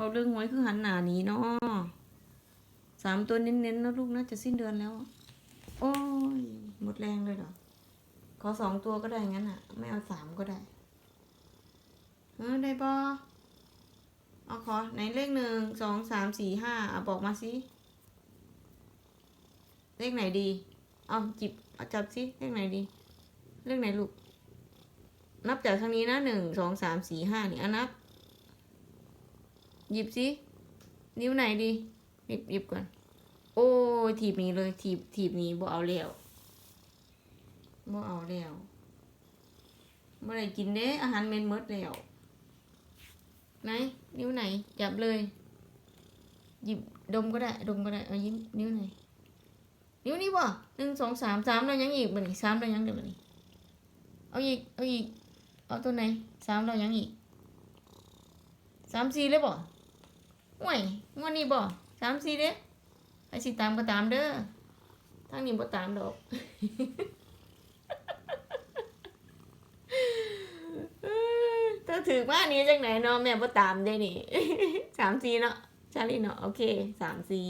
เอาเรื่องหวยคือหันหนาหนีเนาะสามตัวเน้นๆนะลูกนะจะสิ้นเดือนแล้ว โอ้ย หมดแรงเลยเหรอ ขอสองตัวก็ได้งั้นอะไม่เอาสามก็ได้เออได้บอเอาขอไหนเลขหนึ่งสองสามสี่ห้าเอาบอกมาสิ เลขไหนดี เอาจิบเอาจับสิ เลขไหนดี เลขไหนลูก นับจากทางนี้นะหนึ่งสองสามสี่ห้านี่อะนับ หยิบสินิ้วไหนดีหยิบหยิบก่อน โอ้ถีบนี้เลยถีบถีบนี้บ่เอาแล้วบ่เอาแล้วเมื่อไรกินเด้อาหารเมนหมดแล้วไหนนิ้วไหนจับเลย หยิบดมก็ได้ ดมก็ได้เอายิ้มนิ้วไหนนิ้วนี้บ่หนึ่งสองสามสามเรายังอีกบ่นี่สามเรายังเดี๋ยวบ่นี่เอาอีกเอาอีกเอาตัวไหนสามเรายังอีกสามสี่เลยบ่ ห่วยงวดนี้บ่สามสี่เด้ไอสิตามก็ตามเด้อทางนี้บ่ตามดอกถ้าถือว่านี้จังไหนเนาะแม่บ่ตามได้นี่สามสี่เนาะชาลีเนาะโอเคสามสี่